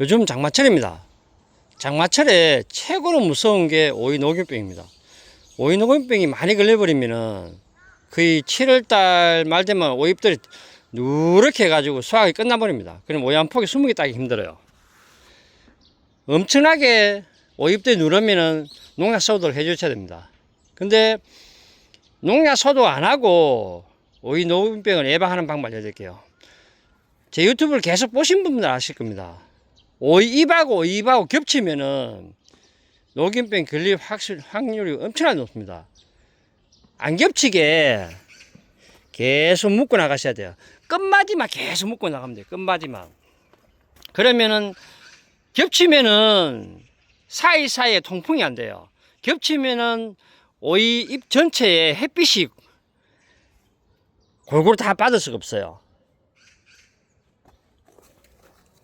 요즘 장마철입니다. 장마철에 최고로 무서운 게 오이 녹균병입니다. 오이 녹균병이 많이 걸려버리면은 거의 7월달 말 되면 오잎들이 누렇게 해가지고 수확이 끝나버립니다. 그럼 오이 한 폭이 20개 따기 힘들어요. 엄청나게 오잎들이 누르면은 농약 소독을 해주셔야 됩니다. 근데 농약 소독 안 하고 오이 녹균병을 예방하는 방법 알려드릴게요. 제 유튜브를 계속 보신 분들 아실 겁니다. 오이입하고 오이입하고 겹치면은 녹균병 걸릴 확실, 확률이 엄청나게 높습니다. 안 겹치게 계속 묶고 나가셔야 돼요. 끝마디만 계속 묶고 나가면 돼요. 끝마디만. 그러면은 겹치면은 사이사이에 통풍이 안 돼요. 겹치면은 오이 잎 전체에 햇빛이 골고루 다 받을 수가 없어요.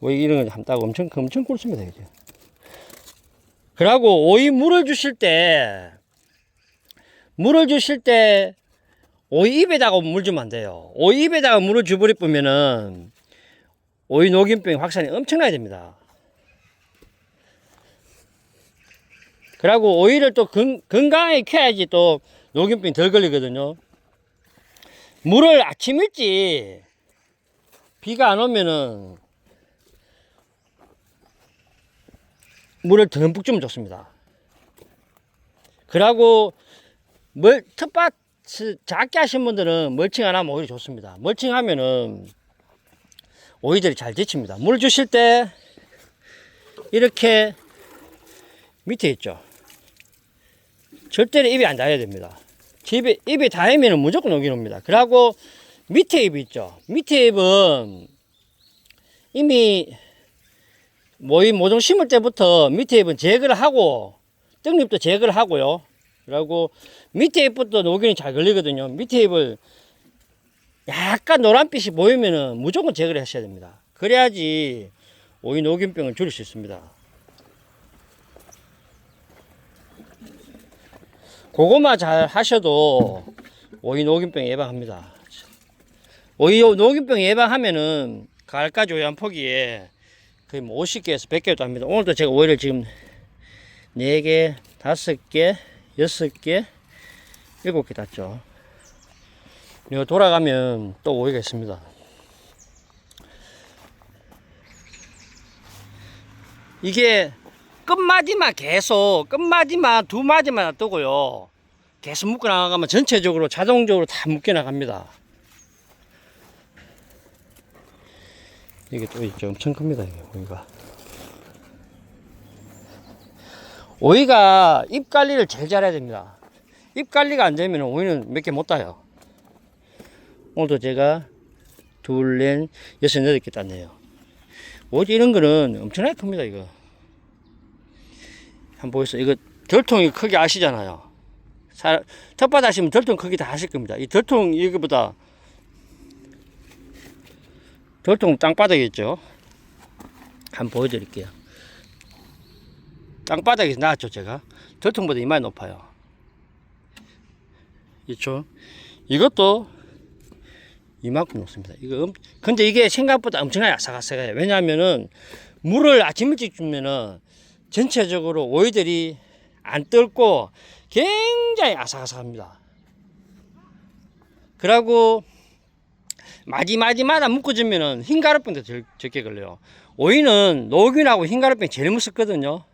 오이 이런 거 한다고 엄청 엄청 굵습니다 이게. 그리고 오이 물을 주실 때 물을 주실 때 오이 잎에다가 물 주면 안 돼요. 오이 잎에다가 물을 주버리 뿌면은 오이 녹균병 확산이 엄청나게 됩니다. 그리고 오이를 또 건, 건강하게 키워야지 또 녹균병 덜 걸리거든요. 물을 아침 일찍 비가 안 오면은 물을 듬뿍 주면 좋습니다. 그러고 멀 텃밭 작게 하신 분들은 멀칭 안 하면 오히려 좋습니다. 멀칭하면은 오이들이 잘 데칩니다. 물 주실 때 이렇게 밑에 있죠. 절대로 입이 안 닿아야 됩니다. 집에 입이 닿으면 무조건 녹이옵니다. 그리고 밑에 잎이 있죠. 밑에 잎은 이미 모이 모종 심을 때부터 밑에 잎은 제거를 하고 떡잎도 제거를 하고요. 그리고 밑에 잎부터 녹균이 잘 걸리거든요. 밑에 잎을 약간 노란빛이 보이면은 무조건 제거를 하셔야 됩니다. 그래야지 오이 녹균병을 줄일 수 있습니다. 그거만 잘 하셔도 오이 녹균병 예방합니다. 오이 녹균병 예방하면은 가을까지 한 포기에 거의 뭐 50개에서 100개도 합니다. 오늘도 제가 오이를 지금 4개, 5개, 6개, 7개 땄죠. 이거 돌아가면 또 오이가 있습니다. 이게 끝마디만 계속 끝마디만 두 마디만 놔두고요. 계속 묶어 나가면 전체적으로 자동적으로 다 묶여 나갑니다. 이게 또 있죠. 엄청 큽니다. 이게 오이가. 오이가 잎 관리를 제일 잘해야 됩니다. 잎 관리가 안 되면 오이는 몇 개 못 따요. 오늘도 제가 둘, 넷, 여섯, 여덟 개 땄네요. 오이 이런 거는 엄청나게 큽니다. 이거. 한번 보겠어요. 이거 덜통이 크게 아시잖아요. 사, 텃밭 하시면 덜통 크기 다 아실 겁니다. 이 덜통 이거보다 덜통 땅바닥에 있죠. 한번 보여드릴게요. 땅바닥에서 나왔죠, 제가. 덜통보다 이마이 높아요. 있죠. 이것도 이만큼 높습니다. 이거, 엄- 근데 이게 생각보다 엄청나게 아삭아삭해요. 왜냐하면은 물을 아침 일찍 주면은 전체적으로 오이들이 안 뜰고 굉장히 아삭아삭합니다. 그리고 마지마지마다 묶어주면은 흰가루병도 적- 적게 걸려요. 오이는 녹균하고 흰가루병 제일 무섭거든요.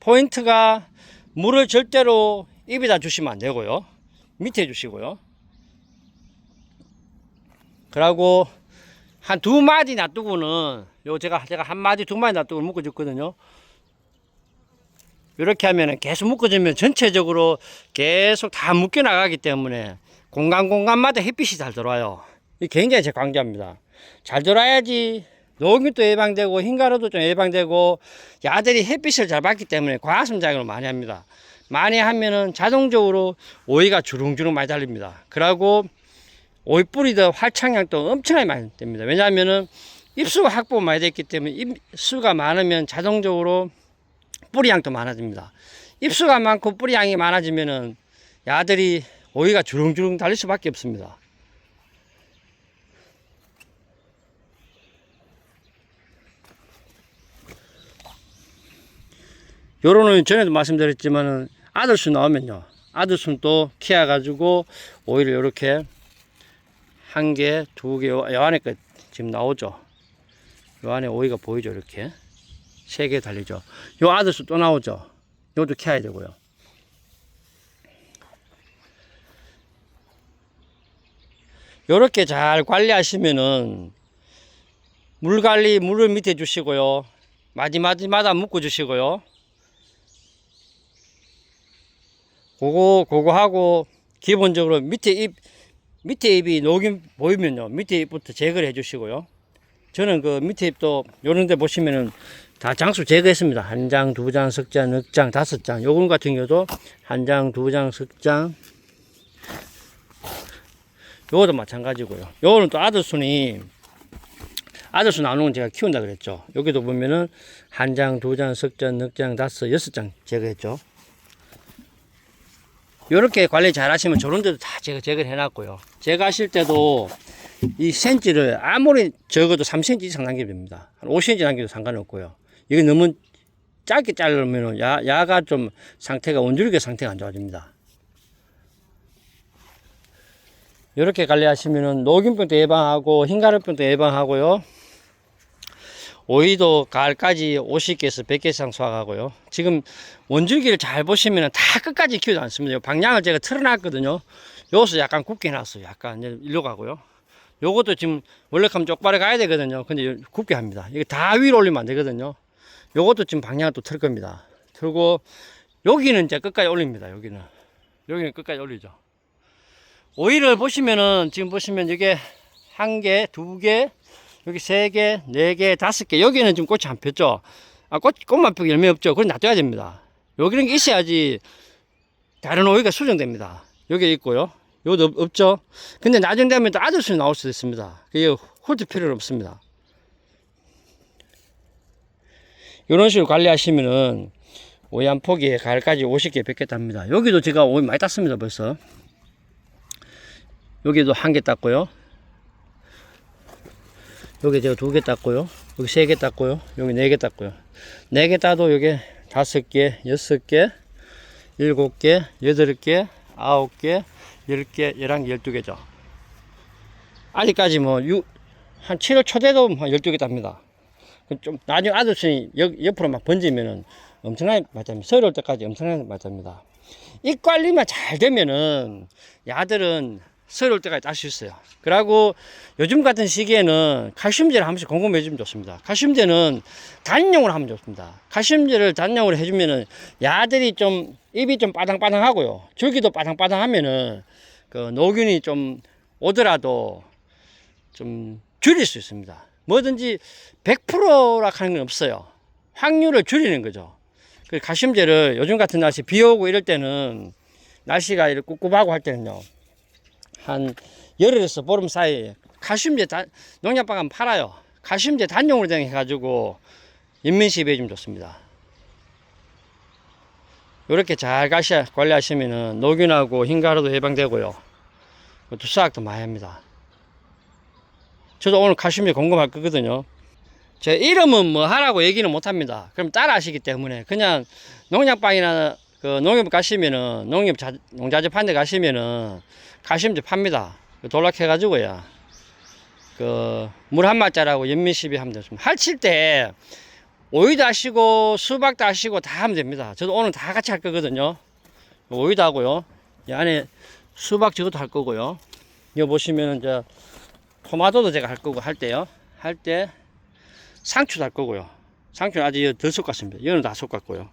포인트가 물을 절대로 입에다 주시면 안 되고요. 밑에 주시고요. 그리고 한 두 마디 놔두고는 요 제가 제가 한 마디 두 마디 놔두고 묶어줬거든요. 이렇게 하면은 계속 묶어주면 전체적으로 계속 다 묶여 나가기 때문에 공간 공간마다 햇빛이 잘 들어와요. 이 굉장히 제 강조합니다. 잘 들어와야지 녹균도 예방되고 흰가루도 좀 예방되고 야들이 햇빛을 잘 받기 때문에 과습 작용을 많이 합니다. 많이 하면은 자동적으로 오이가 주렁주렁 많이 달립니다. 그리고 오이 뿌리도 활착량도 엄청나게 많이 됩니다. 왜냐하면은 잎수가 확보 많이 됐기 때문에 잎수가 많으면 자동적으로 뿌리양도 많아집니다. 잎수가 많고 뿌리양이 많아지면은 야들이 오이가 주렁주렁 달릴 수밖에 없습니다. 요런는 전에도 말씀드렸지만 아들순 나오면요. 아들순 또 키워가지고 오이를 이렇게 한 개, 두 개, 요 안에 까 지금 나오죠. 요 안에 오이가 보이죠. 이렇게. 세 개 달리죠. 요 아들순 또 나오죠. 요것도 키워야 되고요. 요렇게 잘 관리하시면은 물 관리 물을 밑에 주시고요. 마지막마다 묶어 주시고요. 그거 그거 하고 기본적으로 밑에 잎 밑에 잎이 녹이 보이면요. 밑에 잎부터 제거를 해 주시고요. 저는 그 밑에 잎도 요런 데 보시면은 다 장수 제거했습니다. 한 장, 두 장, 석 장, 넉 장, 다섯 장. 요건 같은 경우도 한 장, 두 장, 석 장. 요것도 마찬가지고요. 요거는 또 아들순이 아들순 나오는 건 제가 키운다 그랬죠. 여기도 보면은 한 장, 두 장, 석 장, 넉 장, 다섯, 여섯 장 제거했죠. 요렇게 관리 잘 하시면 저런 데도 다 제가 제거를 해놨고요. 제가 하실 때도 이 센치를 아무리 적어도 3cm 이상 남겨줍니다. 한 5cm 남겨도 상관없고요. 이게 너무 짧게 자르면 야, 야가 좀 상태가 원줄기 상태가 안 좋아집니다. 이렇게 관리하시면은 녹균병도 예방하고 흰가루병도 예방하고요. 오이도 가을까지 50개에서 100개 이상 수확하고요. 지금 원줄기를 잘 보시면은 다 끝까지 키우지 않습니다. 요 방향을 제가 틀어놨거든요. 요것을 약간 굽게 해놨어요. 약간 일로 가고요. 요것도 지금 원래 가면 쪽발에 가야 되거든요. 근데 굽게 합니다. 이게 다 위로 올리면 안 되거든요. 요것도 지금 방향을 또 틀 겁니다. 틀고 여기는 이제 끝까지 올립니다. 여기는 여기는 끝까지 올리죠. 오이를 보시면은 지금 보시면 이게 한 개, 두 개, 여기 세 개, 네 개, 다섯 개. 여기는 지금 꽃이 안 폈죠. 아, 꽃, 꽃만 피고 열매 없죠. 그건 놔둬야 됩니다. 여기는 있어야지 다른 오이가 수정됩니다. 여기 있고요. 없- 없죠. 근데 나중 되면 또 아들순이 나올 수도 있습니다. 그게 훑을 필요는 없습니다. 이런 식으로 관리하시면은 오이 한 포기에 가을까지 50개, 100개 땁니다. 여기도 제가 오이 많이 땄습니다, 벌써. 여기도 한 개 땄고요. 여기 제가 두 개 땄고요. 여기 세 개 땄고요. 여기 네 개 땄고요. 네 개 따도 여기 다섯 개, 여섯 개, 일곱 개, 여덟 개, 아홉 개, 열 개, 열한 개, 열두 개죠. 아직까지 뭐, 유, 한 7월 초 돼도 한 12개 답니다. 그좀 나중에 아저씨 옆, 옆으로 막 번지면은 엄청나게 맞답니다. 서울 올 때까지 엄청나게 맞답니다. 이 관리만 잘 되면은 야들은 서울 올 때까지 딸 수 있어요. 그리고 요즘 같은 시기에는 칼슘제를 한 번씩 공급해 주면 좋습니다. 칼슘제는 단용으로 하면 좋습니다. 칼슘제를 단용으로 해주면은 야들이 좀 입이 좀 빠당빠당하고요. 줄기도 빠당빠당하면은 그 노균이 좀 오더라도 좀 줄일 수 있습니다. 뭐든지 100%라 하는 건 없어요. 확률을 줄이는 거죠. 그 가심제를 요즘 같은 날씨 비 오고 이럴 때는 날씨가 이렇게 꿉꿉하고 할 때는요. 한 열흘에서 보름 사이에 칼슘제 단, 농약방은 팔아요. 칼슘제 단용으로 된 해가지고 인민시비에 좀 좋습니다. 이렇게 잘 가시, 관리하시면은 노균하고 흰가루도 예방되고요. 또 수확도 많이 합니다. 저도 오늘 칼슘제 공급할 거거든요. 제 이름은 뭐 하라고 얘기는 못 합니다. 그럼 따라 하시기 때문에 그냥 농약방이나 그 농협 가시면은 농협 자, 농자재 파는 데 가시면은 칼슘제 팝니다. 그 돌락해가지고요. 그 물 한 마짜라고 연민시비 하면 되습니다. 할칠 때 오이도 하시고 수박도 하시고 다 하면 됩니다. 저도 오늘 다 같이 할 거거든요. 오이도 하고요. 이 안에 수박 저것도 할 거고요. 이거 보시면은 이제 토마토도 제가 할 거고 할 때요. 할 때 상추도 할 거고요. 상추는 아직 덜 섞었습니다. 이거는 다 섞었고요.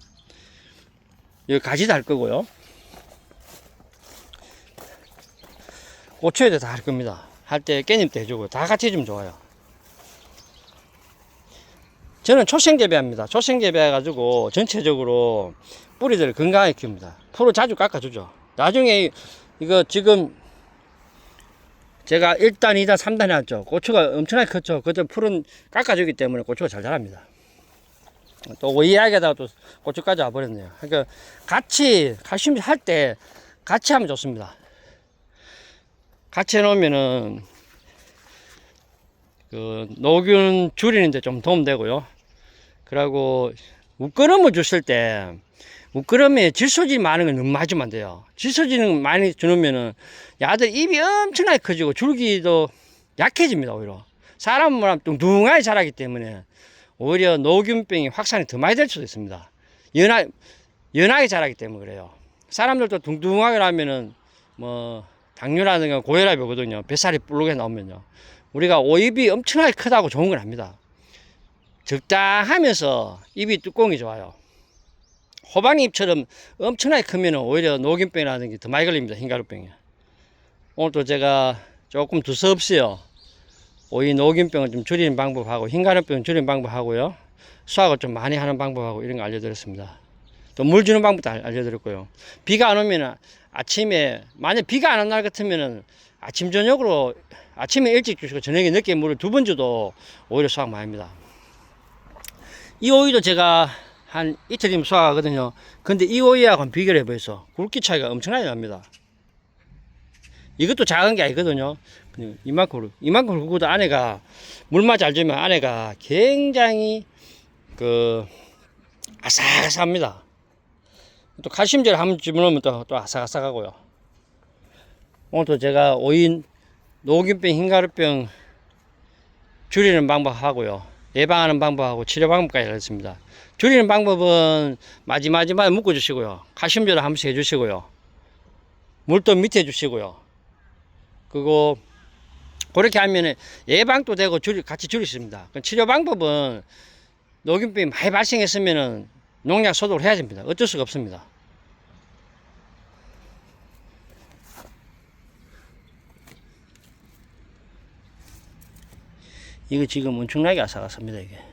이거 가지도 할 거고요. 고추에도 다 할 겁니다. 할 때 깻잎도 해주고 다 같이 해주면 좋아요. 저는 초생 재배합니다. 초생 재배해가지고 전체적으로 뿌리들을 건강하게 키웁니다. 풀을 자주 깎아주죠. 나중에 이거 지금 제가 1단, 2단, 3단 해왔죠. 고추가 엄청나게 컸죠. 그때 풀은 깎아주기 때문에 고추가 잘 자랍니다. 또 오이야기에다가 또 고추까지 와버렸네요. 그러니까 같이 칼슘 할때 같이 하면 좋습니다. 같이 해놓으면은 그 노균 줄이는데 좀 도움 되고요. 그리고 웃거름을 줬을 때 웃거름에 질소질 많은 걸 너무 주면 안 돼요. 질소질은 많이 주면은 야들 입이 엄청나게 커지고 줄기도 약해집니다 오히려. 사람은 뚱뚱하게 자라기 때문에 오히려 노균병이 확산이 더 많이 될 수도 있습니다. 연하, 연하게 자라기 때문에 그래요. 사람들도 뚱뚱하게 나면은 뭐 당뇨라든가 고혈압이 오거든요. 뱃살이 불룩해 나오면요. 우리가 오입이 엄청나게 크다고 좋은 건 아닙니다. 적당하면서 입이 뚜껑이 좋아요. 호박잎처럼 엄청나게 크면 오히려 게더 많이 걸립니다. 흰가루병이. 오늘 또 제가 조금 두서없어요. 오이 노균병을 좀 줄이는 방법하고 흰가루병 줄이는 방법하고요. 수확을 좀 많이 하는 방법하고 이런 거 알려드렸습니다. 또 물 주는 방법도 알- 알려드렸고요. 비가 안 오면 아침에 만약 비가 안 온 날 같으면은 아침 저녁으로 아침에 일찍 주시고 저녁에 늦게 물을 두 번 줘도 오히려 수확 많이 합니다. 이 오이도 제가 한 이틀이면 수확하거든요. 근데 이 오이하고는 비교를 해보겠어. 굵기 차이가 엄청나게 납니다. 이것도 작은 게 아니거든요. 이만큼, 이만큼 굵고도 안에가 물만 잘 주면 안에가 굉장히 그 아삭아삭합니다. 또 칼슘제를 한번 집어넣으면 또, 또 아삭아삭하고요. 오늘 또 제가 오인 노균병, 흰가루병 줄이는 방법하고요. 예방하는 방법하고 치료 방법까지 알렸습니다. 줄이는 방법은 마지막에 묶어주시고요. 칼슘제를 한 번씩 해주시고요. 물도 밑에 주시고요. 그리고 그렇게 하면 예방도 되고 줄, 같이. 그 치료 방법은 녹균병이 많이 발생했으면 농약 소독을 해야 됩니다. 어쩔 수가 없습니다. 이거 지금 엄청나게 아삭아삭합니다, 이게.